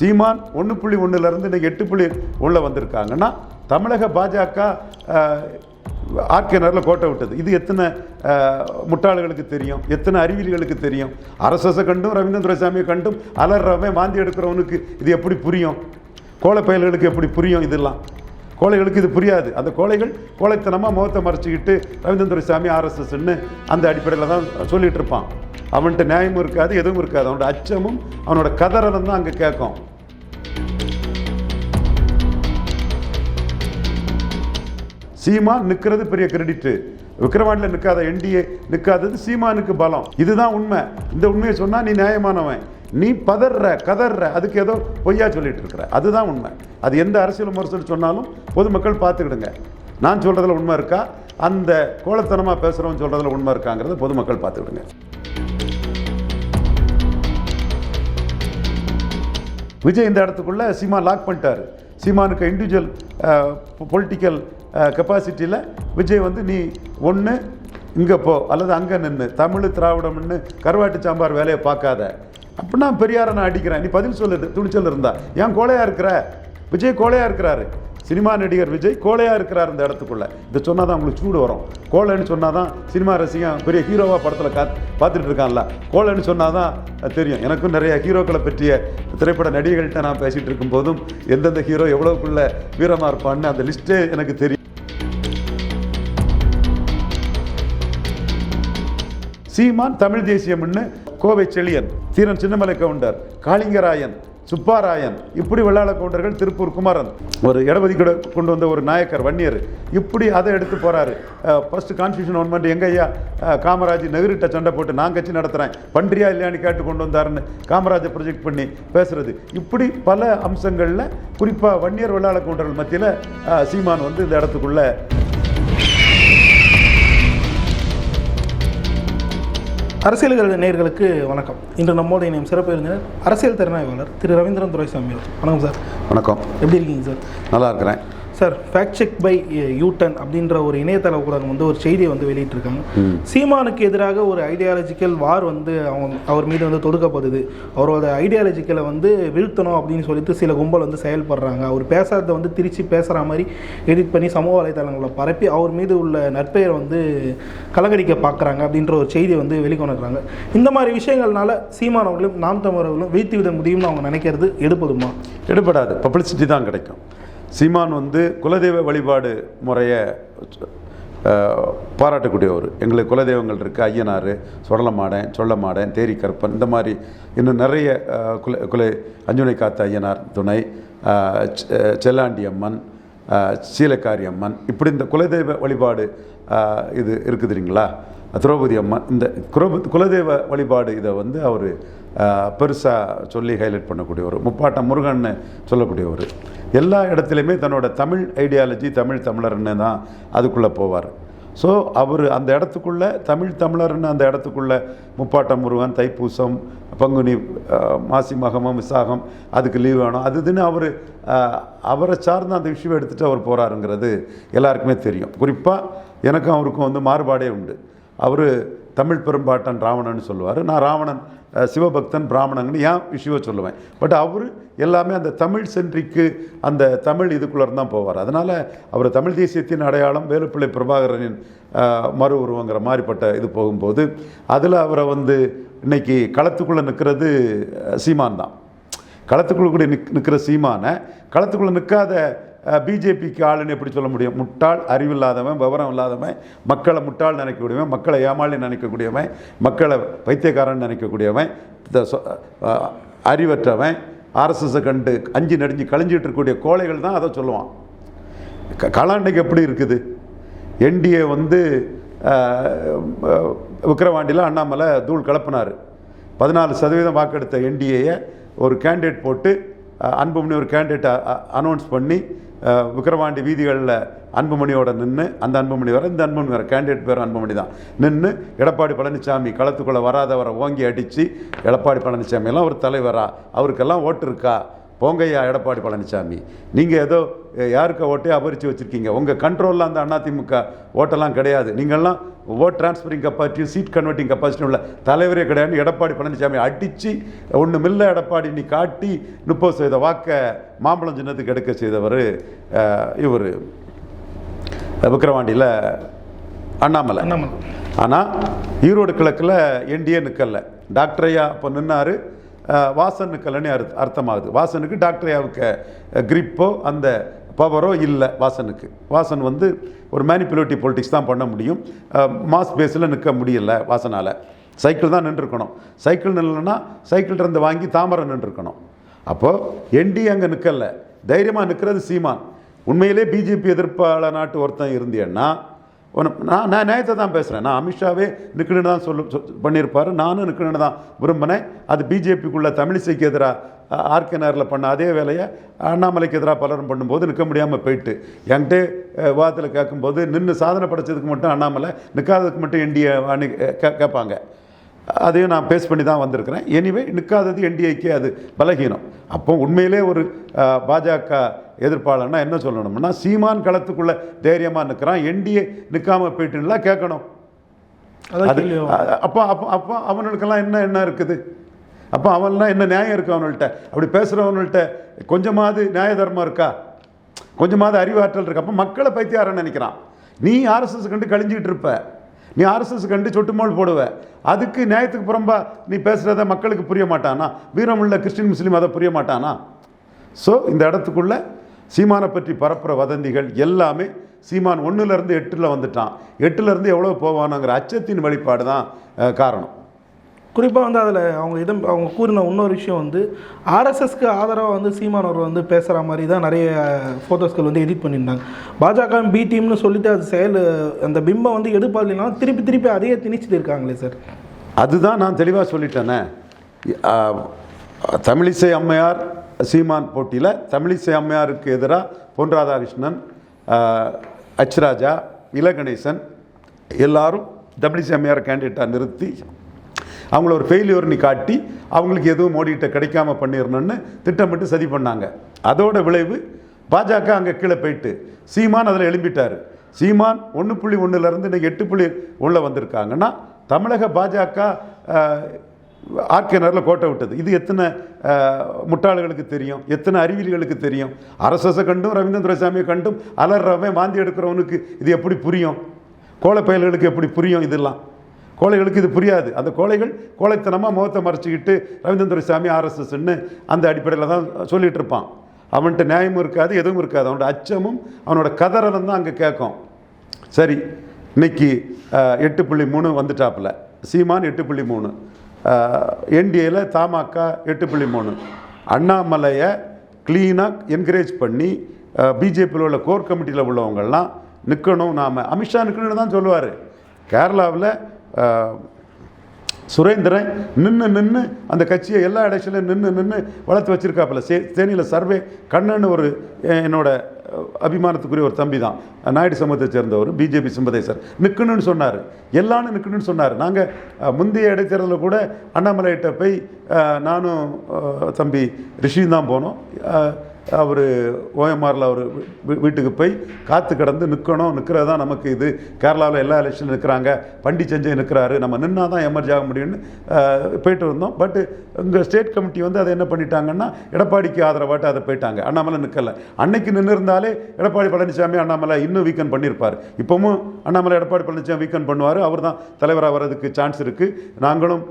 சீமான் ஒன்று புள்ளி ஒன்றுலேருந்து இன்னைக்கு எட்டு புள்ளி உள்ளே வந்திருக்காங்கன்னா தமிழக பாஜக ஆர்கேனரில் கோட்டை விட்டது. இது எத்தனை முட்டாளர்களுக்கு முட்டாள்களுக்கு தெரியும்? எத்தனை அறிவியல்களுக்கு தெரியும்? அரசஸை கண்டும் ரவீந்திர சாமியை கண்டும் அலறவன் வாந்தி எடுக்கிறவனுக்கு இது எப்படி புரியும்? கோழை பயல்களுக்கு எப்படி புரியும் இதெல்லாம்? கோழைகளுக்கு இது புரியாது. அந்த கோழைகள் கோழைத்தனமாக முகத்தை மறைச்சிக்கிட்டு ரவீந்திர சாமி ஆர்எஸ்எஸ்ன்னு அந்த அடிப்படையில் தான் சொல்லிகிட்டு இருப்பான். அவன்கிட்ட நியாயமும் இருக்காது எதுவும் இருக்காது. அவனோட அச்சமும் அவனோட கதறலும் தான் அங்கே கேட்கும். சீமான் நிற்கிறது பெரிய கிரெடிட்டு விக்ரவாண்டியில் நிற்காத என்டிஏ நிற்காதது சீமானுக்கு பலம். இதுதான் உண்மை. இந்த உண்மையை சொன்னால் நீ நியாயமானவன். நீ பதற கதற அதுக்கு ஏதோ பொய்யா சொல்லிட்டு இருக்கிற. அதுதான் உண்மை. அது எந்த அரசியல் முரசல் சொன்னாலும் பொதுமக்கள் பார்த்துக்கிடுங்க. நான் சொல்கிறதுல உண்மை இருக்கா? அந்த கோலத்தனமாக பேசுகிறவன் சொல்கிறதுல உண்மை இருக்காங்கிறத பொதுமக்கள் பார்த்துக்கிடுங்க. விஜய் இந்த இடத்துக்குள்ள சீமா லாக் பண்ணிட்டாரு. சீமானுக்கு இண்டிவிஜுவல் பொலிட்டிக்கல் கெப்பாசிட்டியில் விஜய் வந்து நீ ஒன்று இங்கே போ அல்லது அங்கே நின்று தமிழ் திராவிடம்னு கருவாட்டு சாம்பார் வேலையை பார்க்காத. அப்படின்னா பெரியாரை நான் அடிக்கிறேன். நீ பதில் சொல்லு துணிச்சல் இருந்தா. ஏன் கோலையாக இருக்கிற? விஜய் கோலையாக இருக்கிறாரு. சினிமா நடிகர் விஜய் கோலையாக இருக்கிறார் இந்த இடத்துக்குள்ளே. இதை சொன்னால் தான் உங்களுக்கு சூடு வரும். கோழைன்னு சொன்னால் தான் சினிமா ரசிகன் பெரிய ஹீரோவாக படத்தில் கா பார்த்துட்டு இருக்கான்ல. கோழைன்னு சொன்னால் தான் தெரியும். எனக்கும் நிறைய ஹீரோக்களை பற்றிய திரைப்பட நடிகர்கள்ட்ட நான் பேசிகிட்டு இருக்கும்போதும் எந்தெந்த ஹீரோ எவ்வளோக்குள்ள வீரமாக இருப்பான்னு அந்த லிஸ்ட்டே எனக்கு தெரியும். சீமான் தமிழ் தேசியம்னு கோவை செழியன் தீரன் சின்னமலை கவுண்டர் காளிங்கராயன் சுப்பாராயன் இப்படி வெள்ளாள கவுண்டர்கள் திருப்பூர் குமாரன். ஒரு இடஒதுக்கீடு கொண்டு வந்த ஒரு நாயக்கர் வன்னியர். இப்படி அதை எடுத்து போகிறாரு ஃபஸ்ட்டு கான்ஸ்டியூஷன் ஒன்மெண்ட் எங்கய்யா ஐயா? காமராஜ் நெகிரிட்ட சண்டை போட்டு நான் கட்சி நடத்துகிறேன் பன்றியா இல்லையான்னு கேட்டு கொண்டு வந்தாருன்னு காமராஜை ப்ரொஜெக்ட் பண்ணி பேசுறது. இப்படி பல அம்சங்களில் குறிப்பாக வன்னியர் வெள்ளாள கவுண்டர்கள் மத்தியில் சீமான் வந்து இந்த இடத்துக்குள்ளே அரசியல் நேயர்களுக்கு வணக்கம். இன்று நம்மோட இணையம் சிறப்பு விருந்தினர் அரசியல் திறனாய்வாளர் திரு ரவீந்திரன் துரைசாமி. வணக்கம் சார். வணக்கம். எப்படி இருக்கீங்க சார்? நல்லா இருக்கிறேன். Sir fact check by YouTurn அப்படின்ற ஒரு இணையதள ஊடகம் வந்து ஒரு செய்தியை வந்து வெளியிட்டிருக்காங்க. சீமானுக்கு எதிராக ஒரு ஐடியாலஜிக்கல் வார் வந்து அவங்க அவர் மீது வந்து தொடுக்கப்படுது அவரோட ஐடியாலஜிக்கலை வந்து வீழ்த்தணும் அப்படின்னு சொல்லிட்டு சில கும்பல் வந்து செயல்படுறாங்க. அவர் பேசுறத வந்து திருச்சி பேசுகிற மாதிரி எடிட் பண்ணி சமூக வலைதளங்களை பரப்பி அவர் மீது உள்ள நற்பெயரை வந்து கலங்கடிக்க பார்க்குறாங்க அப்படின்ற ஒரு செய்தியை வந்து வெளிக்கொணர்றாங்க. இந்த மாதிரி விஷயங்கள்னால சீமான் அவர்களும் நாம் தமிழர்களும் வீழ்த்தி விட முடியும்னு அவங்க நினைக்கிறது எடுப்பதுமா? எடுபடாது. பப்ளிசிட்டி தான் கிடைக்கும். சீமான் வந்து குலதெய்வ வழிபாடு முறையை பாராட்டக்கூடியவர். எங்களுக்கு குலதெய்வங்கள் இருக்குது ஐயனார் சொடலமாடன் சொல்லமாடன் தேரி கற்பன் இந்த மாதிரி இன்னும் நிறைய குல குலை அஞ்சுனை காத்த ஐயனார் துணை செல்லாண்டி அம்மன் சீலக்காரி அம்மன். இப்படி இந்த குலதெய்வ வழிபாடு இது இருக்குது இல்லைங்களா? திரௌபதி அம்மன் இந்த குலதெய்வ வழிபாடு இதை வந்து அவர் பெருசாக சொல்லி ஹைலைட் பண்ணக்கூடிய ஒரு முப்பாட்டம் முருகன்னு சொல்லக்கூடியவர். எல்லா இடத்துலையுமே தன்னோட தமிழ் ஐடியாலஜி தமிழ் தமிழர்னு தான் அதுக்குள்ளே போவார். ஸோ அவர் அந்த இடத்துக்குள்ளே தமிழ் தமிழர்னு அந்த இடத்துக்குள்ள முப்பாட்டம் முருகன் தைப்பூசம் பங்குனி மாசி மகமம் விசாகம் அதுக்கு லீவ் வேணும். அது இதுன்னு அவர் அவரை சார்ந்த அந்த விஷயம் எடுத்துகிட்டு அவர் போகிறாருங்கிறது எல்லாருக்குமே தெரியும். குறிப்பாக எனக்கும் அவருக்கும் வந்து மாறுபாடே உண்டு. அவர் தமிழ் பெரும்பாட்டன் ராவணன் சொல்லுவார். நான் ராவணன் சிவபக்தன் பிராமணன்னு ஏன் விஷயம் சொல்லுவேன். பட் அவர் எல்லாமே அந்த தமிழ் சென்றிக்கு அந்த தமிழ் இதுக்குள்ளே தான் போவார். அதனால் அவர் தமிழ் தேசியத்தின் அடையாளம் வேலுப்பிள்ளை பிரபாகரனின் மறு உருவங்கிற மாதிரிப்பட்ட இது போகும்போது அதில் அவரை வந்து இன்னைக்கு களத்துக்குள்ளே நிற்கிறது சீமான் தான். களத்துக்குள்ள கூட நிக் நிற்கிற சீமானை களத்துக்குள்ளே நிற்காத பிஜேபிக்கு ஆளுன்னு எப்படி சொல்ல முடியும்? முட்டாள் அறிவில்லாதவன் விவரம் இல்லாதவன் மக்களை முட்டாள் நினைக்கக்கூடியவன் மக்களை ஏமாளி நினைக்கக்கூடியவன் மக்களை பைத்தியக்காரன் நினைக்கக்கூடியவன் அறிவற்றவன் ஆர்எஸ்எஸை கண்டு அஞ்சு நடிஞ்சு கழிஞ்சிட்டு இருக்கக்கூடிய கோழைகள் தான் அதை சொல்லுவான். க- கலாண்டைக்கு எப்படி இருக்குது? என்டிஏ வந்து விக்கிரவாண்டியில் அண்ணாமலை தூள் கலப்பினார். பதினாலு சதவீதம் வாக்கெடுத்த என்டிஏயை ஒரு கேண்டிடேட் போட்டு அன்புமணி ஒரு கேண்டிடேட்டை அனௌன்ஸ் பண்ணி விக்கிரவாண்டி வீதிகளில் அன்புமணியோட நின்று அந்த அன்புமணி வர இந்த அன்புமணி வர கேண்டிடேட் பேர் அன்புமணி தான். நின்று எடப்பாடி பழனிசாமி களத்துக்குள்ளே வராதவரை ஓங்கி அடித்து எடப்பாடி பழனிசாமி எல்லாம் ஒரு தலைவரா அவருக்கெல்லாம் ஓட்டு இருக்கா? போங்கய்யா எடப்பாடி பழனிசாமி. நீங்கள் ஏதோ யாருக்கு ஓட்டே அபரிச்சு வச்சுருக்கீங்க? உங்கள் கண்ட்ரோலில் அந்த அதிமுக ஓட்டெல்லாம் கிடையாது. நீங்கள்லாம் ஓட் டிரான்ஸ்ஃபரிங் கெப்பாசிட்டியும் சீட் கன்வெர்ட்டிங் கெப்பாசிட்டி உள்ள தலைவரே கிடையாது எடப்பாடி பழனிசாமி அடித்து ஒன்று மில்ல எடப்பாடி நீ காட்டி முப்பது சதவீத வாக்கை மாம்பழம் சின்னத்துக்கு எடுக்க செய்தவர் இவர். விக்கிரவாண்டியில் அண்ணாமலை. அண்ணாமலை. ஆனால் ஈரோடு கிழக்கில் என்டிஏ நிற்கல டாக்டர் ஐயா இப்போ நின்னாரு. அஹ், வாசன் அர்த்தமாகுது. வாசனுக்கு டாக்டர் ஐயாவுக்கு கிரிப்போ அந்த பவரோ இல்லை வாசனுக்கு. வாசன் வந்து ஒரு மேனிப்புலேட்டிவ் பொலிட்டிக்ஸ் தான் பண்ண முடியும். மாஸ் பேஸில் நிற்க முடியல வாசனால். சைக்கிள் தான் நின்றுருக்கணும். சைக்கிள் நின்றுனா சைக்கிள் இருந்து வாங்கி தாமரை நின்றுருக்கணும். அப்போது என்டி அங்கே நிற்கலை தைரியமாக நிற்கிறது சீமான். உண்மையிலே பிஜேபி எதிர்ப்பாளர் நாட்டு ஒருத்தன் இருந்தேன்னா நான் நான் நியாயத்தை தான் பேசுகிறேன் நான் அமித்ஷாவே நிற்கணுன்னு தான் சொல்லு சொ- பண்ணியிருப்பார் நானும் நிற்கணுன்னு தான் விரும்பினேன். அது பிஜேபிக்குள்ளே தமிழிசைக்கு எதிராக ஆர்கேனரில் பண்ண அதே வேலையை அண்ணாமலைக்கு எதிராக பலரும் பண்ணும்போது நிற்க முடியாமல் போயிட்டு என்கிட்ட விவாதத்தில் கேட்கும்போது நின்று சாதனை படைச்சதுக்கு மட்டும் அண்ணாமலை நிற்காததுக்கு மட்டும் இந்திய அணி கே கேட்பாங்க. அதையும் நான் பேஸ் பண்ணி தான் வந்திருக்கிறேன். எனிவே நிற்காதது என்டிஏக்கு அது பலகீனம். அப்போ உண்மையிலே ஒரு பாஜக எதிர்ப்பாளர்னா என்ன சொல்லணும்னா சீமான் களத்துக்குள்ள தைரியமாக நிற்கிறான். என்டிஏ நிற்காம போயிட்டுலாம் கேட்கணும். அது அப்போ அப்போ அப்போ அவனுக்கெல்லாம் என்ன என்ன இருக்குது? அப்போ அவன்லாம் என்ன நியாயம் இருக்கு அவனுள்கிட்ட அப்படி பேசுகிறவனுள்கிட்ட கொஞ்சமாவது நியாய தர்மம் இருக்கா? கொஞ்சமாவது அறிவாற்றல் இருக்கு? அப்போ மக்களை பைத்தியாரன்னு நினைக்கிறான். நீ ஆர்எஸ்எஸ் கண்டு கழிஞ்சிக்கிட்டு இருப்ப. நீ ஆர்எஸ்எஸ் கண்டு சொட்டுமோல் போடுவ. அதுக்கு நியாயத்துக்கு புறம்பா நீ பேசுகிறத மக்களுக்கு புரிய மாட்டானா? வீரமுள்ள கிறிஸ்டின் முஸ்லீம் அதை புரிய மாட்டானா? ஸோ இந்த இடத்துக்குள்ள சீமானை பற்றி பரப்புகிற வதந்திகள் எல்லாமே சீமான் ஒன்றுலேருந்து எட்டில் வந்துட்டான். எட்டுலேருந்து எவ்வளோ போவானுங்கிற அச்சத்தின் வெளிப்பாடு தான் காரணம். குறிப்பாக வந்து அதில் அவங்க இதம் அவங்க கூறின இன்னொரு விஷயம் வந்து ஆர்எஸ்எஸ்க்கு ஆதரவாக வந்து சீமான் அவர் வந்து பேசுகிற மாதிரி தான் நிறைய ஃபோட்டோஸ்கள் வந்து எடிட் பண்ணியிருந்தாங்க. பாஜக பி டீம்னு சொல்லிட்டு அது செயல் அந்த பிம்பம் வந்து எடுப்பாளினா திருப்பி திருப்பி அதையே திணிச்சுட்டு இருக்காங்களே சார் அதுதான் நான் தெளிவாக சொல்லிட்டேனே. தமிழிசை அம்மையார் சீமான் போட்டியில் தமிழிசை அம்மையாருக்கு எதிராக பொன் ராதாகிருஷ்ணன் அஹ், அச் கணேசன் இலகணேசன் எல்லாரும் தமிழிசை அம்மையார் கேண்டிடேட்டாக நிறுத்தி அவங்கள ஒரு ஃபெயிலியர்னு காட்டி அவங்களுக்கு எதுவும் மோடிகிட்ட கிடைக்காம பண்ணிடணும்னு திட்டமிட்டு சதி பண்ணாங்க. அதோட விளைவு பாஜக அங்கே கீழே போயிட்டு சீமான் அதில் எழும்பிட்டார். சீமான் ஒன்று புள்ளி ஒன்றுலேருந்து இன்னைக்கு எட்டு புள்ளி உள்ளே வந்திருக்காங்கன்னா தமிழக பாஜக ஆர்கேனரில் கோட்டை விட்டது. இது எத்தனை முட்டாளர்களுக்கு முட்டாள்களுக்கு தெரியும் எத்தனை அறிவியல்களுக்கு தெரியும். அரசை கண்டும் ரவீந்திர துரைசாமியை கண்டும் அலறவன் வாந்தி எடுக்கிறவனுக்கு இது எப்படி புரியும்? கோலப்பயல்களுக்கு எப்படி புரியும் இதெல்லாம்? கோழைகளுக்கு இது புரியாது. அந்த கோழைகள் கோழைத்தனமாக முகத்தை மறைச்சிக்கிட்டு ரவீந்திர துரைசாமி ஆர்எஸ்எஸ்ன்னு அந்த அடிப்படையில் தான் சொல்லிகிட்டு இருப்பான். அவன்கிட்ட நியாயமும் இருக்காது எதுவும் இருக்காது. அவனோட அச்சமும் அவனோட கதறலும் தான் அங்கே கேட்கும். சரி இன்னைக்கு எட்டு புள்ளி மூணு வந்துட்டாப்புல. சீமான் எட்டு புள்ளி மூணு. என்டிஏல தாமாக்கா எட்டு புள்ளி மூணு. அண்ணாமலையை க்ளீனாக என்கரேஜ் பண்ணி பிஜேபியில் உள்ள கோர் கமிட்டியில் உள்ளவங்கள்லாம் நிற்கணும் நாம் அமித்ஷா நிற்கணும்னு தான் சொல்லுவார். கேரளாவில் சுரேந்திரன் நின்று நின்று அந்த கட்சியை எல்லா இடத்துலையும் நின்று நின்று வளர்த்து வச்சிருக்காப்புல. சே தேனியில் சர்வே கண்ணன்னு ஒரு என்னோட அபிமானத்துக்குரிய ஒரு தம்பி தான். நாயுடு சமூகத்தை சேர்ந்தவர் பிஜேபி சிம்பதேசர். நிற்கணும்னு சொன்னார். எல்லாரும் நிற்கணும்னு சொன்னார். நாங்கள் முந்தைய இடைத்தேர்தலில் கூட அண்ணாமலைகிட்ட போய் நானும் தம்பி ரிஷியும் தான் போனோம். அவர் ஓஎம்ஆரில் அவர் வீட்டுக்கு போய் காத்து கிடந்து நிற்கணும் நிற்கிறது தான் நமக்கு இது. கேரளாவில் எல்லா எலெக்ஷனும் நிற்கிறாங்க பண்டி செஞ்சு நிற்கிறாரு நம்ம நின்னா தான் எமர்ஜ் ஆக முடியும்னு போயிட்டு இருந்தோம். பட்டு இங்கே ஸ்டேட் கமிட்டி வந்து அதை என்ன பண்ணிட்டாங்கன்னா எடப்பாடிக்கு ஆதரவாட்டு அதை போயிட்டாங்க. அண்ணாமலை நிற்கல அன்னைக்கு நின்று இருந்தாலே எடப்பாடி பழனிசாமி அண்ணாமலை இன்னும் வீக்கன் பண்ணியிருப்பார் இப்போவும் அண்ணாமலை எடப்பாடி பழனிசாமி வீக்கன் பண்ணுவார். அவர் தான் தலைவராக வர்றதுக்கு சான்ஸ் இருக்குது நாங்களும்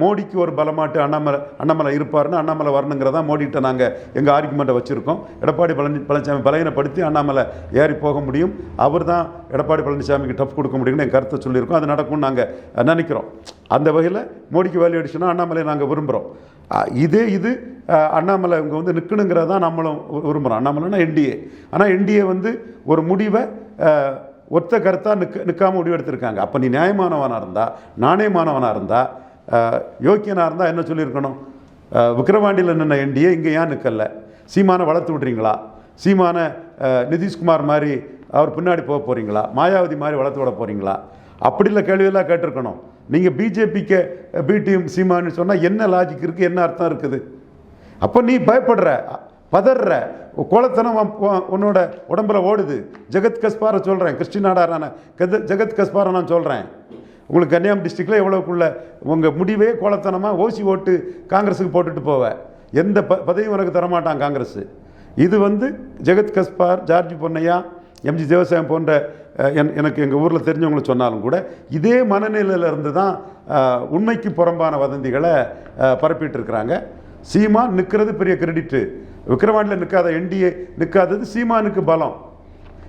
மோடிக்கு ஒரு பலமாட்டு அண்ணாமலை அண்ணாமலை இருப்பாருன்னு அண்ணாமலை வரணுங்கிறதா மோடிகிட்ட நாங்கள் எங்கள் ஆர்குமெண்ட்டை வச்சுருக்கோம். எடப்பாடி பழனி பழனிசாமி பலகீனப்படுத்தி அண்ணாமலை ஏறி போக முடியும். அவர் தான் எடப்பாடி பழனிசாமிக்கு டஃப் கொடுக்க முடியும்னு என் கருத்தை சொல்லியிருக்கோம். அது நடக்கும்னு நாங்கள் நினைக்கிறோம். அந்த வகையில் மோடிக்கு வேல்யூ அடிச்சுன்னா அண்ணாமலை நாங்கள் விரும்புகிறோம் இதே இது அண்ணாமலை இங்கே வந்து நிற்கணுங்கிறத தான் நம்மளும் விரும்புகிறோம் அண்ணாமலைனா என்டிஏ. ஆனால் என்டிஏ வந்து ஒரு முடிவை ஒத்த கருத்தாக நிற்க நிற்காமல் முடிவெடுத்திருக்காங்க. அப்போ நீ நியாயமானவனாக இருந்தால் நாணயமானவனாக இருந்தால் யோக்கியனாக இருந்தால் என்ன சொல்லியிருக்கணும்? விக்ரவாண்டியில் விக்கிரவாண்டியில் நின்ன என்டிஏ இங்கே ஏன் நிற்கல சீமானை வளர்த்து விட்றீங்களா? சீமானை நிதிஷ்குமார் மாதிரி அவர் பின்னாடி போக போகிறீங்களா மாயாவதி மாதிரி வளர்த்து விட போகிறீங்களா அப்படில கேள்வியெல்லாம் கேட்டிருக்கணும். நீங்கள் பிஜேபிக்கு பிடிஎம் சீமானு சீமான்னு சொன்னால் என்ன லாஜிக் இருக்குது என்ன அர்த்தம் இருக்குது? அப்போ நீ பயப்படுற பதற கோலத்தனம் உன்னோட உடம்புல ஓடுது. ஜெகத் கஸ்பாரை சொல்கிறேன் கிறிஸ்டின் நாடாரான கெத ஜெகத் கஸ்பாரை நான் சொல்கிறேன் உங்களுக்கு கன்னியாகுமரி டிஸ்ட்ரிக்டில் எவ்வளோக்குள்ள உங்கள் முடிவே கோலத்தனமாக ஓசி ஓட்டு காங்கிரஸுக்கு போட்டுட்டு போவேன் எந்த ப பதவியும் உனக்கு தரமாட்டான் காங்கிரஸ். இது வந்து Jagath Gaspar George Ponnaiah MG Devasahayam போன்ற என்- எனக்கு எங்கள் ஊரில் தெரிஞ்சவங்களை சொன்னாலும் கூட இதே மனநிலையில இருந்து தான் உண்மைக்கு புறம்பான வதந்திகளை அஹ், பரப்பிட்டு இருக்கிறாங்க நிற்கிறது பெரிய கிரெடிட்டு விக்ரவாண்டியில் நிற்காத என்டிஏ நிற்காதது சீமானுக்கு பலம்.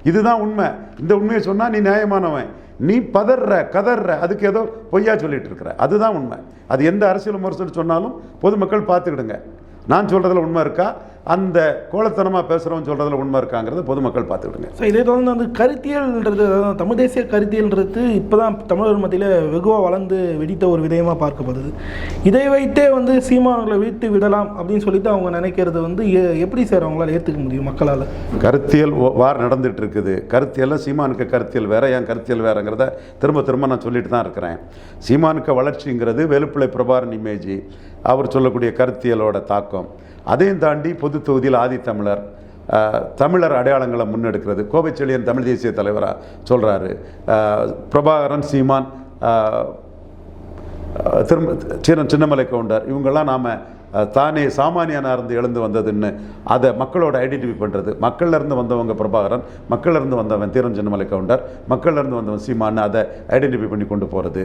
இதுதான் உண்மை. இந்த உண்மையை சொன்னால் நீ நியாயமானவன். நீ பதற கதற அதுக்கு ஏதோ பொய்யா சொல்லிட்டு இருக்கிற. அதுதான் உண்மை. அது எந்த அரசியல் முரசல் சொன்னாலும் பொதுமக்கள் பார்த்துக்கிடுங்க. நான் சொல்கிறதுல உண்மை இருக்கா? அந்த கோலத்தனமாக பேசுகிறவன் சொல்கிறதுல உண்மை இருக்காங்கிறத பொதுமக்கள் பார்த்துக்கிடுங்க. ஸோ இதே தொடர்ந்து வந்து கருத்தியல்ன்றது தமிழ் தேசிய கருத்தியல்ன்றது இப்போ தான் தமிழர் மத்தியில் வெகுவாக வளர்ந்து வெடித்த ஒரு விதயமாக பார்க்கப்படுது. இதை வைத்தே வந்து சீமானவர்களை வீழ்த்தி விடலாம் அப்படின்னு சொல்லிட்டு அவங்க நினைக்கிறது வந்து எப்படி சார் அவங்களால ஏற்றுக்க முடியும் மக்களால்? கருத்தியல் வார் நடந்துட்டு இருக்குது. கருத்தியல்ல சீமானுக்கு கருத்தியல் வேற என் கருத்தியல் வேறங்கிறத திரும்ப திரும்ப நான் சொல்லிட்டு தான் இருக்கிறேன். சீமானுக்கு வளர்ச்சிங்கிறது வேலுப்பிள்ளை பிரபாரன் இமேஜ். அவர் சொல்லக்கூடிய கருத்தியலோட தாக்கம். அதையும் தாண்டி பொது தொகுதியில் ஆதித்தமிழர் தமிழர் அடையாளங்களை முன்னெடுக்கிறது. கோவைச்செழியன் தமிழ் தேசிய தலைவராக சொல்கிறாரு பிரபாகரன் சீமான் அஹ், திரும்ப சின்ன சின்னமலை கவுண்டர் இவங்கெல்லாம் நாம் தானே சாமானியனாக இருந்து எழுந்து வந்ததுன்னு அதை மக்களோட ஐடென்டிஃபை பண்ணுறது மக்கள்லேருந்து வந்தவங்க பிரபாகரன் மக்கள்லேருந்து வந்தவன் தீரன் கவுண்டர் மக்கள்லேருந்து வந்தவன் சீமான்னு அதை ஐடென்டிஃபை பண்ணி கொண்டு போகிறது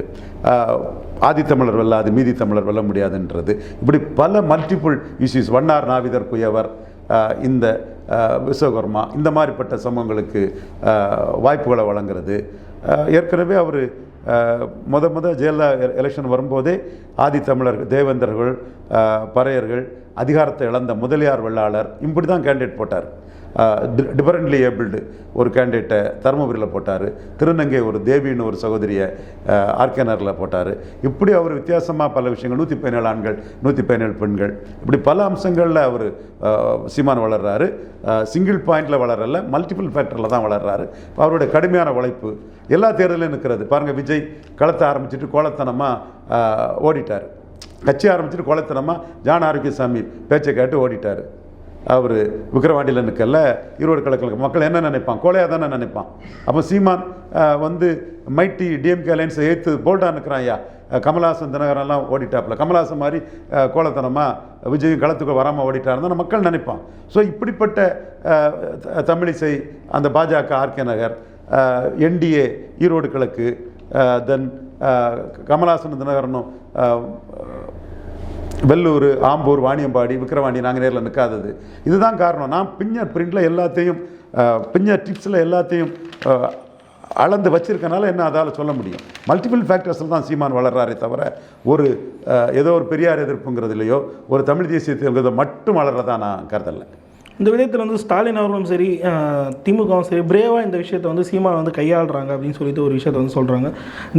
ஆதித்தமிழர் வெல்லாது மீதி தமிழர் வெல்ல முடியாதுன்றது. இப்படி பல மல்டிபிள் இஷ்யூஸ் வண்ணார் நாவிதர் குயவர் இந்த விஸ்வகர்மா இந்த மாதிரிப்பட்ட சமூகங்களுக்கு வாய்ப்புகளை வழங்குறது. ஏற்கனவே அவர் முத முத ஜெயலலிதா எலெக்ஷன் வரும்போதே ஆதித்தமிழர் தேவேந்தர்கள் பறையர்கள் அதிகாரத்தை இழந்த முதலியார் வெள்ளாளர் இப்படி தான் கேண்டிடேட் போட்டார் டிஃபரெண்ட்லி ஏபிள்டு ஒரு கேண்டிடேட்டை தருமபுரியில் போட்டார். திருநங்கை ஒரு தேவின்னு ஒரு சகோதரியை ஆர்கேனரில் போட்டார். இப்படி அவர் வித்தியாசமாக பல விஷயங்கள் நூற்றி பதினேழு ஆண்கள் நூற்றி பதினேழு பெண்கள் இப்படி பல அம்சங்களில் அவர் சீமான் வளர்றாரு. சிங்கிள் பாயிண்டில் வளரல மல்டிபிள் ஃபேக்டரில் தான் வளர்றாரு. அவருடைய கடுமையான உழைப்பு எல்லா தேர்தலையும் நிற்கிறது. பாருங்கள் விஜய் களத்தை ஆரம்பிச்சிட்டு கோலத்தனமாக ஓடிட்டார். கட்சி ஆரம்பிச்சிட்டு கோலத்தனமாக ஜான் ஆரோக்கியசாமி பேச்சை கேட்டு ஓடிட்டார். அவர் விக்கிரவாண்டியில் நிற்கல ஈரோடு கிழக்கில் மக்கள் என்ன நினைப்பான்? கோலையாக தானே நினைப்பான்? அப்போ சீமான் வந்து மைட்டி டிஎம்கே அலைன்ஸை ஏற்று போல்டாக நிற்கிறான் ஐயா. அஹ், கமலஹாசன் தினகரெல்லாம் ஓடிட்டாப்புல கமலஹாசன் மாதிரி கோலத்தனமாக விஜயும் களத்துக்கு வராமல் ஓடிட்டாருன்னு மக்கள் நினைப்பான். ஸோ இப்படிப்பட்ட த- தமிழிசை அந்த பாஜக ஆர்கே நகர் என்டிஏ ஈரோடு கிழக்கு தென் கமலஹாசன் தினகரனும் வெள்ளூர் ஆம்பூர் வாணியம்பாடி விக்கிரவாண்டி நாங்கள் நேரில் நிற்காதது இதுதான் காரணம். நான் பிஞ்சர் பிரிண்டில் எல்லாத்தையும் அஹ், டிப்ஸில் எல்லாத்தையும் அளந்து வச்சிருக்கனால என்ன அதால் சொல்ல முடியும். மல்டிபிள் ஃபேக்டர்ஸில் தான் சீமான் வளர்றாரே தவிர ஒரு ஏதோ ஒரு பெரியார் எதிர்ப்புங்கிறதுலையோ ஒரு தமிழ் தேசியத்தை மட்டும் வளர்றதா நான் கருதலை. இந்த விதத்தில் வந்து ஸ்டாலின் அவர்களும் சரி திமுகவும் சரி பிரேவாக இந்த விஷயத்தை வந்து சீமான் வந்து கையாளுறாங்க அப்படின்னு சொல்லிட்டு ஒரு விஷயத்தை வந்து சொல்கிறாங்க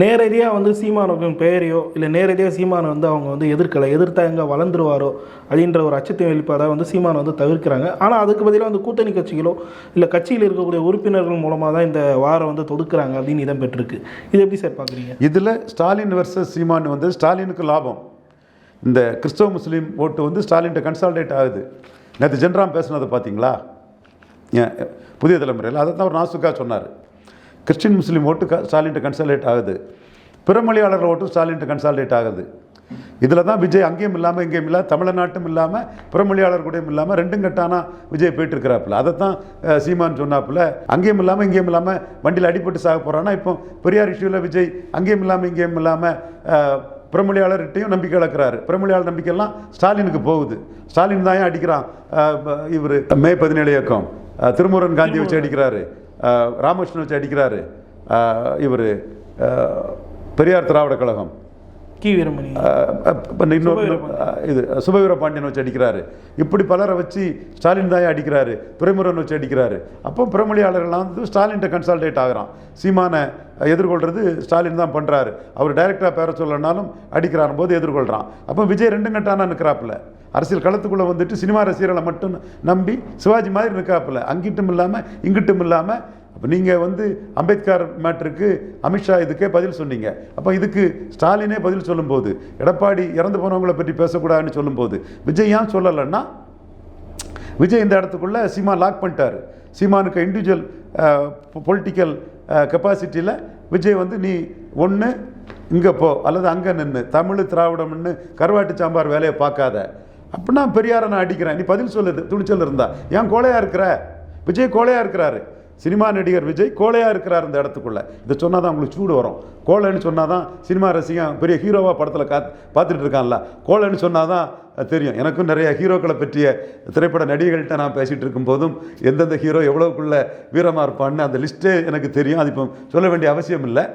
நேரடியாக வந்து சீமானுக்கும் பெயரையோ இல்லை நேரடியாக சீமானை வந்து அவங்க வந்து எதிர்க்கலை எதிர்த்தா எங்கே வளர்ந்துருவாரோ அப்படின்ற ஒரு அச்சத்தை வெளிப்பாடாக வந்து சீமானை வந்து தவிர்க்கிறாங்க. ஆனால் அதுக்கு பதிலாக வந்து கூட்டணி கட்சிகளோ இல்லை கட்சியில் இருக்கக்கூடிய உறுப்பினர்கள் மூலமாக தான் இந்த வாரம் வந்து தொடுக்கிறாங்க அப்படின்னு இடம் பெற்றிருக்கு. இது எப்படி சார் பார்க்குறீங்க இதில் ஸ்டாலின் வர்சஸ் சீமான் வந்து ஸ்டாலினுக்கு லாபம். இந்த கிறிஸ்தவ முஸ்லீம் ஓட்டு வந்து ஸ்டாலின்கிட்ட கன்சால்டேட் ஆகுது. நேற்று ஜென்ராம் பேசுனதை பார்த்தீங்களா ஏன், புதிய தலைமுறையில். அதை தான் அவர் நாசுக்கா சொன்னார். கிறிஸ்டின் முஸ்லீம் ஓட்டு க- ஸ்டாலின்ட்ட கன்சால்டேட் ஆகுது. பிறமொழியாளர்கள் ஓட்டும் ஸ்டாலின்ட்டு கன்சால்டேட் ஆகுது. இதில் தான் விஜய் அங்கேயும் இல்லாமல் இங்கேயும் இல்லாமல் தமிழ்நாட்டும் இல்லாமல் புறமொழியாளர் கூடயும் இல்லாமல் ரெண்டும் கட்டானா விஜய் போயிட்டு இருக்கிறாப்புல அதை தான் சீமான் சொன்னாப்புல. அங்கேயும் இல்லாமல் இங்கேயும் இல்லாமல் வண்டியில் அடிபட்டு சாக போகிறான்னா இப்போ பெரியார் இஷ்யூவில் விஜய் அங்கேயும் இல்லாமல் இங்கேயும் இல்லாமல் பிரமொழியாளர்கிட்டையும் நம்பிக்கை இழக்கிறாரு. பிரமொழியாளர் நம்பிக்கையெல்லாம் ஸ்டாலினுக்கு போகுது. ஸ்டாலின் தான் ஏன் அடிக்கிறான்? இவர் மே பதினேழு இயக்கம். திருமுருகன் காந்தி வச்சு அடிக்கிறாரு. ராமகிருஷ்ணன் வச்சு அடிக்கிறாரு. இவர் பெரியார் திராவிட கழகம். கி வீரமணி. இன்னொரு இது சுபவீர பாண்டியன் வச்சு அடிக்கிறாரு. இப்படி பலரை வச்சு ஸ்டாலின் தான் அடிக்கிறாரு. துரைமுருகன் வச்சு அடிக்கிறாரு. அப்போ பிரமொழியாளர்கள்லாம் வந்து ஸ்டாலின்ட்ட கன்சால்டேட் ஆகுறான். சீமானை எதிர்கொள்றது ஸ்டாலின் தான் பண்ணுறாரு அவர் டைரக்டாக பேர சொல்லனாலும் அடிக்கிறான் போது எதிர்கொள்கிறான் அப்போ விஜய் ரெண்டு கட்டானா நிற்கிறாப்புல அரசியல் களத்துக்குள்ளே வந்துட்டு சினிமா ரசிகர்களை மட்டும் நம்பி சிவாஜி மாதிரி நிற்காப்புல அங்கிட்டும் இல்லாமல் இங்கிட்டும் இல்லாமல் அப்போ நீங்கள் வந்து அம்பேத்கர் மேட்டருக்கு அமித்ஷா இதுக்கே பதில் சொன்னீங்க. அப்போ இதுக்கு ஸ்டாலினே பதில் சொல்லும்போது எடப்பாடி இறந்து போனவங்களை பற்றி பேசக்கூடாதுன்னு சொல்லும்போது விஜய் ஏன் சொல்லலைன்னா விஜய் இந்த இடத்துக்குள்ளே சீமா லாக் பண்ணிட்டாரு. சீமானுக்கு இண்டிவிஜுவல் பொலிட்டிக்கல் கெப்பாசிட்டியில் விஜய் வந்து நீ ஒன்று இங்கே போ அல்லது அங்கே நின்று தமிழ் திராவிடம்னு கருவாட்டு சாம்பார் வேலையை பார்க்காத. அப்படின்னா பெரியாரை நான் அடிக்கிறேன். நீ பதில் சொல்லுது துணிச்சல் இருந்தா. ஏன் கோழையாக இருக்கிற? விஜய் கோழையாக இருக்கிறாரு. சினிமா நடிகர் விஜய் கோழையாக இருக்கிறார் இந்த இடத்துக்குள்ளே. இதை சொன்னால் தான் உங்களுக்கு சூடு வரும். கோழைன்னு சொன்னால் தான் சினிமா ரசிகன் பெரிய ஹீரோவாக படத்தில் காத் பார்த்துட்டு இருக்கான்ல. கோழைன்னு சொன்னால் தான் தெரியும். எனக்கும் நிறைய ஹீரோக்களை பற்றிய திரைப்பட நடிகர்கள்ட்ட நான் பேசிகிட்டு இருக்கும்போதும் எந்தெந்த ஹீரோ எவ்வளோக்குள்ளே வீரமாக இருப்பான்னு அந்த லிஸ்ட்டே எனக்கு தெரியும். அது இப்போ சொல்ல வேண்டிய அவசியம் இல்லை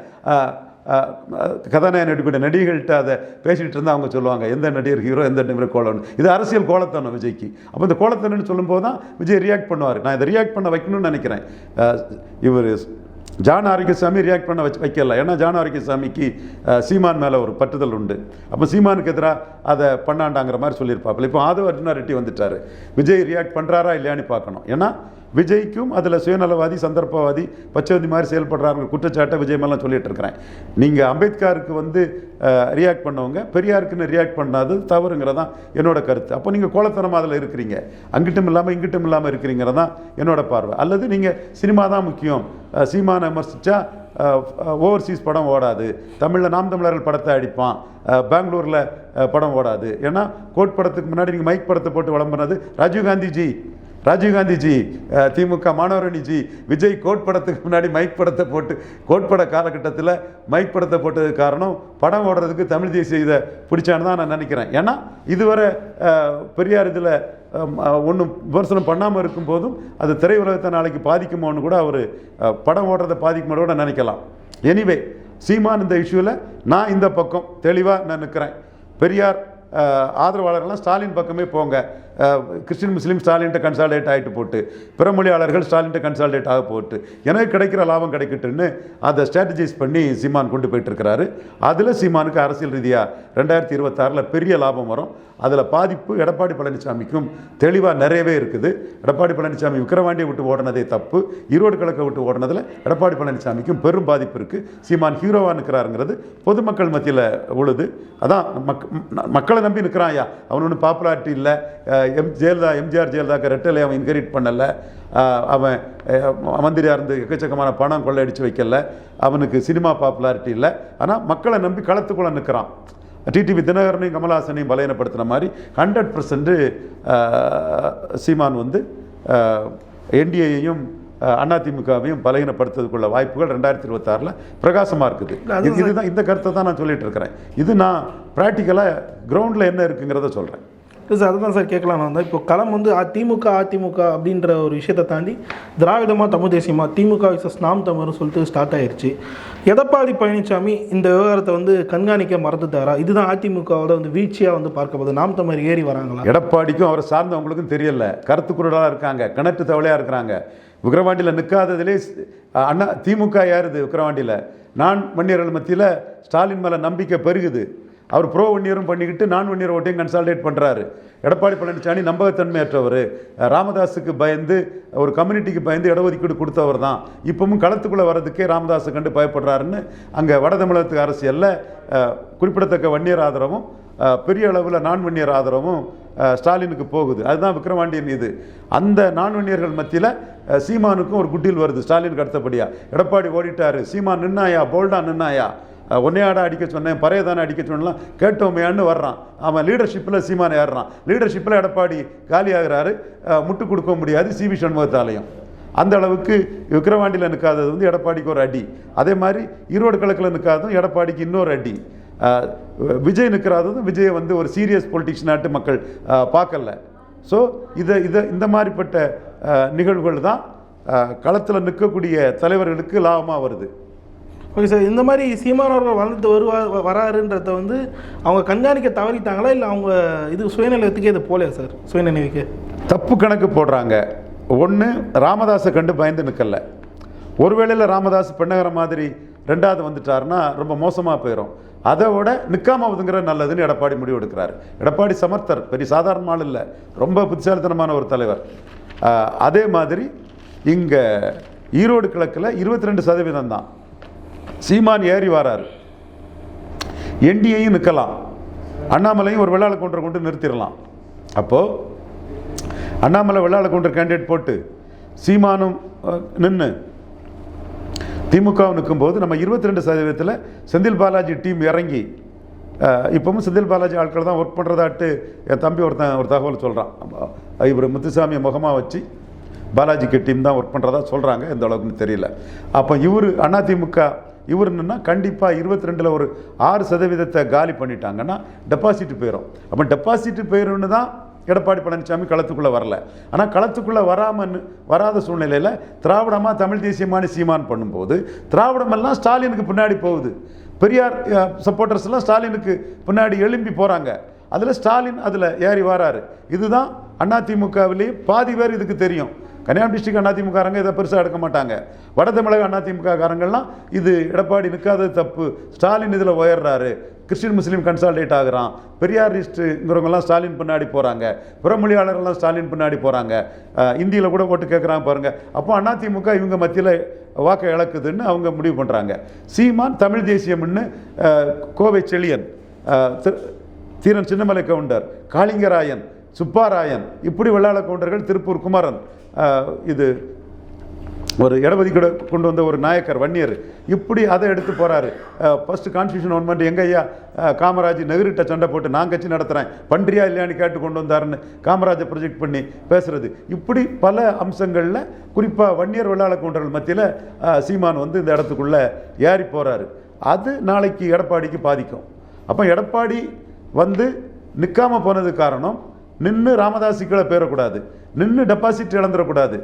கதாநாயகன் நடிக்கிற நடிகர்கள்ட்ட அதை பேசிகிட்டு இருந்தால் அவங்க சொல்லுவாங்க எந்த நடிகர் ஹீரோ எந்த நடிகர் கோலம்னு. இது அரசியல் கோலத்தனம் விஜய்க்கு. அப்போ இந்த கோலத்தனம்னு சொல்லும்போது தான் விஜய் ரியாக்ட் பண்ணுவார். நான் இதை ரியாக்ட் பண்ண வைக்கணும்னு நினைக்கிறேன். இவர் ஜான் ஆரோக்கியசாமி ரியாக்ட் பண்ண வச்சு வைக்கல. ஏன்னா ஜான் ஆரோக்கியசாமிக்கு சீமான் மேலே ஒரு பற்றுதல் உண்டு. அப்போ சீமானுக்கு எதிராக அதை பண்ணாண்டாங்கிற மாதிரி சொல்லியிருப்பாப்பில். இப்போ ஆதவ அர்ஜுனா ரெட்டி வந்துட்டாரு. விஜய் ரியாக்ட் பண்ணுறாரா இல்லையான்னு பார்க்கணும். ஏன்னா விஜய்க்கும் அதில் சுயநலவாதி சந்தர்ப்பவாதி பச்சவதி மாதிரி செயல்படுறாங்க. குற்றச்சாட்டை விஜய் மேலாம் சொல்லிட்டு இருக்கிறேன். நீங்கள் அம்பேத்கருக்கு வந்து ரியாக்ட் பண்ணவங்க பெரியாருக்குன்னு ரியாக்ட் பண்ணாது தவறுங்கிறதான் என்னோட கருத்து. அப்போ நீங்கள் கோலத்தனமாக அதில் இருக்கிறீங்க. அங்கிட்டும் இல்லாமல் இங்கிட்டும் இல்லாமல் இருக்கிறீங்கிறதான் என்னோட பார்வை. அல்லது நீங்கள் சினிமா தான் முக்கியம். சீமானை விமர்சிச்சா ஓவர்சீஸ் படம் ஓடாது. தமிழில் நாம் தமிழர்கள் படத்தை அடிப்பான். பெங்களூரில் படம் ஓடாது. ஏன்னா கோட் படத்துக்கு முன்னாடி நீங்கள் மைக் படத்தை போட்டு விளம்புனது ராஜீவ்காந்திஜி ராஜீவ்காந்திஜி திமுக மாணவரணிஜி விஜய் கோட் படத்துக்கு முன்னாடி மைக் படத்தை போட்டு கோட் பட காலகட்டத்தில் மைக் படத்தை போட்டதுக்கு காரணம் படம் ஓடுறதுக்கு தமிழ் தேசிய இதை பிடிச்சான்னு தான் நான் நினைக்கிறேன். ஏன்னா இதுவரை பெரியார் இதில் ஒன்றும் விமர்சனம் பண்ணாமல் இருக்கும்போதும் அது திரையுலகத்தை நாளைக்கு பாதிக்குமோன்னு கூட அவர் படம் ஓடுறதை பாதிக்குமோ கூட நினைக்கலாம். எனிவே சீமான் இந்த இஷ்யூவில் நான் இந்த பக்கம் தெளிவாக நான் நிற்கிறேன் பெரியார் ஆதரவாளர்கள்லாம் ஸ்டாலின் பக்கமே போங்க. கிறிஸ்டின் முஸ்லீம் ஸ்டாலின்ட்ட கன்சால்டேட் ஆகிட்டு போட்டு பிற மொழியாளர்கள் ஸ்டாலின்ட்ட கன்சால்டேட் ஆக போட்டு எனக்கு கிடைக்கிற லாபம் கிடைக்கட்டுன்னு அதை ஸ்ட்ராட்டஜைஸ் பண்ணி சீமான் கொண்டு போயிட்டு இருக்கிறாரு. அதில் சீமானுக்கு அரசியல் ரீதியாக ரெண்டாயிரத்தி இருபத்தாறில் பெரிய லாபம் வரும். அதில் பாதிப்பு எடப்பாடி பழனிசாமிக்கும் தெளிவாக நிறையவே இருக்குது. எடப்பாடி பழனிசாமி விக்கிரவாண்டியை விட்டு ஓடினதே தப்பு. ஈரோடு கிழக்கை விட்டு ஓடினதில் எடப்பாடி பழனிசாமிக்கும் பெரும் பாதிப்பு இருக்குது சீமான் ஹீரோவாக நிற்கிறாருங்கிறது பொதுமக்கள் மத்தியில் உழுது. அதான் மக் மக்களை நம்பி நிற்கிறான் ஐயா. அவன் ஒன்றும் பாப்புலாரிட்டி இல்லை. எம் ஜெயலலிதா எம்ஜிஆர் ஜெயலலிதாக்கு ரெட்டலை அவன் இன்கரேட் பண்ணலை. அவன் மந்திரியாக இருந்து எக்கச்சக்கமான பணம் கொள்ளையடிச்சு வைக்கல. அவனுக்கு சினிமா பாப்புலாரிட்டி இல்லை. ஆனால் மக்களை நம்பி களத்துக்குள்ளே நிற்கிறான் டிடிவி தினகரனையும் கமலஹாசனையும் பலகீனப்படுத்தின மாதிரி ஹண்ட்ரட் பர்சன்ட் சீமான் வந்து என்டிஏயையும் அதிமுகவையும் பலகீனப்படுத்துறதுக்குள்ள வாய்ப்புகள் ரெண்டாயிரத்தி இருபத்தாறில் பிரகாசமாக இருக்குது. இதுதான் இந்த கருத்தை தான் நான் சொல்லிட்டு இருக்கிறேன். இது நான் ப்ராக்டிக்கலாக கிரவுண்டில் என்ன இருக்குங்கிறத சொல்கிறேன் இல்லை சார் அதுதான் சார் கேட்கலாம். வந்தேன் இப்போ களம் வந்து அ- திமுக அதிமுக அப்படின்ற ஒரு விஷயத்தை தாண்டி திராவிடமா தமிழ் தேசியமா திமுக விசஸ் நாம் தமிழ்னு சொல்லிட்டு ஸ்டார்ட் ஆயிடுச்சு எடப்பாடி பழனிசாமி இந்த விவகாரத்தை வந்து கண்காணிக்க மறந்துட்டாரா? இதுதான் அதிமுகவோட வந்து வீழ்ச்சியாக வந்து பார்க்கப்படுது. நாம் தமிழ் ஏறி வராங்களா? எடப்பாடிக்கும் அவரை சார்ந்தவங்களுக்கும் தெரியல. கருத்து குரலாக இருக்காங்க. கிணற்று தவளையாக இருக்கிறாங்க. விக்கிரவாண்டியில் நிற்காததிலே ஸ்- அண்ணா திமுக யாருது விக்கிரவாண்டியில். நான் மன்னியர்கள் மத்தியில் ஸ்டாலின் மேலே நம்பிக்கை பெருகுது. அவர் ப்ரோ வன்னியரும் பண்ணிக்கிட்டு நான் வன்னியர் ஓட்டையும் கன்சால்டேட் பண்ணுறாரு எடப்பாடி பழனிசாமி நம்பகத்தன்மையற்றவர். ராமதாஸுக்கு பயந்து ஒரு கம்யூனிட்டிக்கு பயந்து இடஒதுக்கீடு கொடுத்தவர் தான். இப்பவும் களத்துக்குள்ளே வர்றதுக்கே ராமதாஸை கண்டு பயப்படுறாருன்னு அங்கே வட தமிழகத்துக்கு அரசியலில் குறிப்பிடத்தக்க வன்னியர் ஆதரவும் பெரிய அளவில் நான் வன்னியர் ஆதரவும் ஸ்டாலினுக்கு போகுது. அதுதான் விக்ரவாண்டியன் இது. அந்த நான் வன்னியர்கள் மத்தியில் சீமானுக்கும் ஒரு குட்டில் வருது ஸ்டாலினுக்கு அடுத்தபடியா. எடப்பாடி ஓடிட்டாரு. சீமான் நின்னாயா? போல்டா நின்னாயா? ஒன்னையாடா அடிக்க சொன்னேன் பறையதானே அடிக்க சொன்னலாம் கேட்டோமையான்னு வர்றான். அவன் லீடர்ஷிப்பில் சீமான் ஏறுறான். லீடர்ஷிப்பில் எடப்பாடி காலியாகிறாரு. அஹ், முட்டு கொடுக்க முடியாது சி வி சண்முகத்தாலையும். அந்த அளவுக்கு விக்கிரவாண்டியில் நிற்காதது வந்து எடப்பாடிக்கு ஒரு அடி. அதே மாதிரி ஈரோடு கிழக்கில் நிற்காததும் எடப்பாடிக்கு இன்னொரு அடி. விஜய் நிற்கிறாததும் விஜயை வந்து ஒரு சீரியஸ் பொலிட்டிஷியனாட்டு மக்கள் பார்க்கல. ஸோ இதை இதை இந்த மாதிரிப்பட்ட நிகழ்வுகள் தான் களத்தில் நிற்கக்கூடிய தலைவர்களுக்கு லாபமாக வருது. ஓகே சார் இந்த மாதிரி சீமானவர்கள் வளர்ந்து வருவா வராருன்றத வந்து அவங்க கண்காணிக்க தவறிட்டாங்களா? இல்லை அவங்க இது சுயநிலையத்துக்கே இது போலையா சார் சுயநினைவுக்கு? தப்பு கணக்கு போடுறாங்க. ஒன்று ராமதாஸை கண்டு பயந்து நிற்கல ஒருவேளையில் ராமதாஸ் பெண்ணகர மாதிரி ரெண்டாவது வந்துட்டாருன்னா ரொம்ப மோசமாக போயிடும் அதை விட நிற்காம ஒதுங்குற நல்லதுன்னு எடப்பாடி முடிவு எடுக்கிறார். எடப்பாடி சமர்த்தர் பெரிய சாதாரண ஆள் இல்லை. ரொம்ப புத்திசாலித்தனமான ஒரு தலைவர். அதே மாதிரி இங்கே ஈரோடு கிழக்கில் இருபத்தி ரெண்டு சதவீதம் தான் சீமான் ஏறி வராரு. என்டியையும் நிற்கலாம் அண்ணாமலையும் ஒரு வெள்ளாள கொண்டரை கொண்டு நிறுத்திடலாம் அப்போது அண்ணாமலை வெள்ளாள கவுண்டர் கேண்டிடேட் போட்டு சீமானும் நின்று திமுகவும் நிற்கும்போது நம்ம இருபத்தி ரெண்டு சதவீதத்தில் செந்தில் பாலாஜி டீம் இறங்கி இப்போவும் இப்பவும் செந்தில் பாலாஜி ஆட்கள் தான் ஒர்க் பண்ணுறதாட்டு என் தம்பி ஒருத்தன் ஒரு தகவல் சொல்கிறான் இவர் முத்துசாமியை முகமாக வச்சு பாலாஜிக்கு டீம் தான் ஒர்க் பண்ணுறதா சொல்கிறாங்க எந்த அளவுக்குன்னு தெரியல. அப்போ இவர் அதிமுக இவர் என்னென்னா கண்டிப்பாக இருபத்தி ரெண்டில் ஒரு ஆறு சதவீதத்தை காலி பண்ணிட்டாங்கன்னா டெபாசிட் போயிடும் அப்போ டெபாசிட் போயிடும்னு தான் எடப்பாடி பழனிசாமி களத்துக்குள்ளே வரல. ஆனால் களத்துக்குள்ளே வராமல் வராத சூழ்நிலையில் திராவிடமாக தமிழ் தேசியமான சீமான் பண்ணும்போது திராவிடமெல்லாம் ஸ்டாலினுக்கு பின்னாடி போகுது. பெரியார் சப்போர்ட்டர்ஸ்லாம் ஸ்டாலினுக்கு பின்னாடி எழும்பி போகிறாங்க அதில் ஸ்டாலின் அதில் ஏறி வராரு. இதுதான் அதிமுகவிலேயே பாதி பேர் இதுக்கு தெரியும். கன்னியாகுமரி டிஸ்ட்ரிக்ட் அதிமுககாரங்க இதை பெருசாக எடுக்க மாட்டாங்க. வட தமிழக அதிமுக காரங்கள்லாம் இது எடப்பாடி நிற்காதது தப்பு. ஸ்டாலின் இதில் உயர்றாரு. கிறிஸ்டின் முஸ்லீம் கன்சால்டேட் ஆகிறான். பெரியாரிஸ்ட்டுங்கிறவங்கெல்லாம் ஸ்டாலின் பின்னாடி போகிறாங்க புறமொழியாளர்கள்லாம் ஸ்டாலின் பின்னாடி போகிறாங்க இந்தியில் கூட ஓட்டு கேட்குறாங்க பாருங்கள் அப்போ அதிமுக இவங்க மத்தியில் வாக்கை இழக்குதுன்னு அவங்க முடிவு பண்ணுறாங்க சீமான் தமிழ் தேசியம்னு கோவை செழியன் திரு- தீரன் சின்னமலை கவுண்டர் காளிங்கராயன் சுப்பாராயன் இப்படி வெள்ளாள கவுண்டர்கள் திருப்பூர் குமரன் இது ஒரு இடஒதுக்கீடு கூட கொண்டு வந்த ஒரு நாயக்கர் வன்னியர் இப்படி அதை எடுத்து போகிறாரு ஃபஸ்ட்டு கான்ஸ்டியூஷன் ஒன்மெண்ட் எங்கள் ஐயா காமராஜ் நெகிரிட்ட சண்டை போட்டு நான் கட்சி நடத்துகிறேன் பண்றியா இல்லையான்னு கேட்டு கொண்டு வந்தாருன்னு காமராஜை ப்ரொஜெக்ட் பண்ணி பேசுகிறது இப்படி பல அம்சங்களில் குறிப்பாக வன்னியர் வெள்ளாள கவுண்டர்கள் மத்தியில் சீமான் வந்து இந்த இடத்துக்குள்ளே ஏறி போகிறாரு அது நாளைக்கு எடப்பாடிக்கு பாதிக்கும். அப்போ எடப்பாடி வந்து நிற்காமல் போனது காரணம் நின்று ராமதாஸுக்களை பேரக்கூடாது நின்று டெபாசிட் இழந்துடக்கூடாது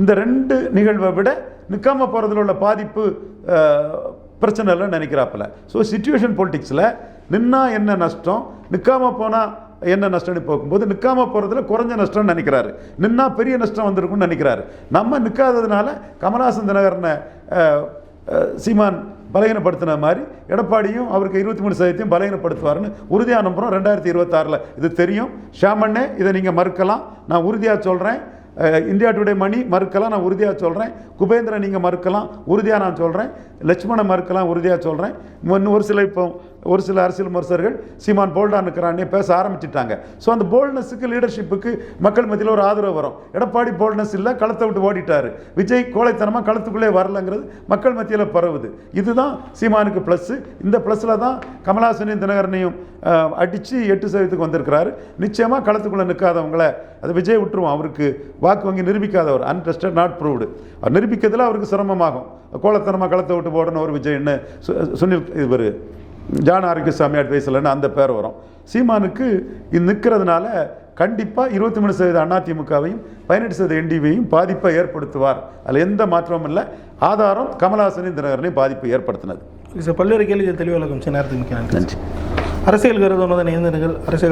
இந்த ரெண்டு நிகழ்வை விட நிற்காம போகிறதுல உள்ள பாதிப்பு பிரச்சனை இல்லை நினைக்கிறாப்பில். ஸோ சுச்சுவேஷன் பொலிட்டிக்ஸில் நின்னா என்ன நஷ்டம் நிற்காமல் போனால் என்ன நஷ்டம்னு போகும்போது நிற்காம போகிறதுல குறைஞ்ச நஷ்டம்னு நினைக்கிறாரு. நின்னா பெரிய நஷ்டம் வந்திருக்கும்னு நினைக்கிறாரு. நம்ம நிற்காததுனால கமலஹாசன் தினகரனை சீமான் பலகீனப்படுத்தின மாதிரி எடப்பாடியும் அவருக்கு இருபத்தி மூணு சதவீதத்தையும் பலகீனப்படுத்துவார்னு உறுதியாக நம்புகிறோம் ரெண்டாயிரத்தி இருபத்தாறில் இது தெரியும். ஷாமண்ணே இதை நீங்கள் மறுக்கலாம். நான் உறுதியாக சொல்கிறேன் இந்தியா டுடே மணி மறுக்கலாம். நான் உறுதியாக சொல்கிறேன் குபேந்திரன் நீங்கள் மறுக்கலாம். உறுதியாக நான் சொல்கிறேன் லட்சுமணன் மறுக்கலாம். உறுதியாக சொல்கிறேன் இன்னும் ஒரு சில இப்போ ஒரு சில அரசியல் விமர்சகர்கள் சீமான் போல்டாக இருக்கிறான்னு பேச ஆரம்பிச்சிட்டாங்க. ஸோ அந்த போல்ட்னஸுக்கு லீடர்ஷிப்புக்கு மக்கள் மத்தியில் ஒரு ஆதரவு வரும். எடப்பாடி போல்ட்னஸ் இல்லை களத்தை விட்டு ஓடிட்டார். விஜய் கோழைத்தனமாக களத்துக்குள்ளே வரலங்கிறது மக்கள் மத்தியில் பரவுது. இதுதான் சீமானுக்கு ப்ளஸ்ஸு இந்த ப்ளஸில் தான் கமலாசனையும் தினகரனையும் அடித்து எட்டு சதவீதத்துக்கு வந்திருக்கிறாரு. நிச்சயமாக களத்துக்குள்ளே நிற்காதவங்கள அது விஜய் விட்டுருவோம். அவருக்கு வாக்கு வங்கி நிரூபிக்காதவர். அன்டெஸ்டட் நாட் ப்ரூவ்டு அவர் நிரூபிக்கிறதுல அவருக்கு சிரமமாகும். கோலத்தனமாக களத்தை விட்டு போடணும் ஒரு விஜய்னு சுனில் இவர். ஜான் ஆரோக்கியசாமி அட்வைஸ் இல்லைன்னு அந்த பேர் வரும். சீமானுக்கு இது நிற்கிறதுனால கண்டிப்பாக இருபத்தி மூணு சதவீத அதிமுகவையும் பதினெட்டு சதவீத என்டிவியையும் பாதிப்பை ஏற்படுத்துவார். அதில் எந்த மாற்றமும் இல்லை. ஆதாரம் கமலஹாசனின் தினகரனையும் பாதிப்பை ஏற்படுத்தினது. சார் பல்வேறு கேள்விகள் தெளிவாக கொஞ்சம் நேரத்துக்கு மிக்க நன்றி. அரசியல் கருதுவதை நேர்ந்தர்கள் அரசியல்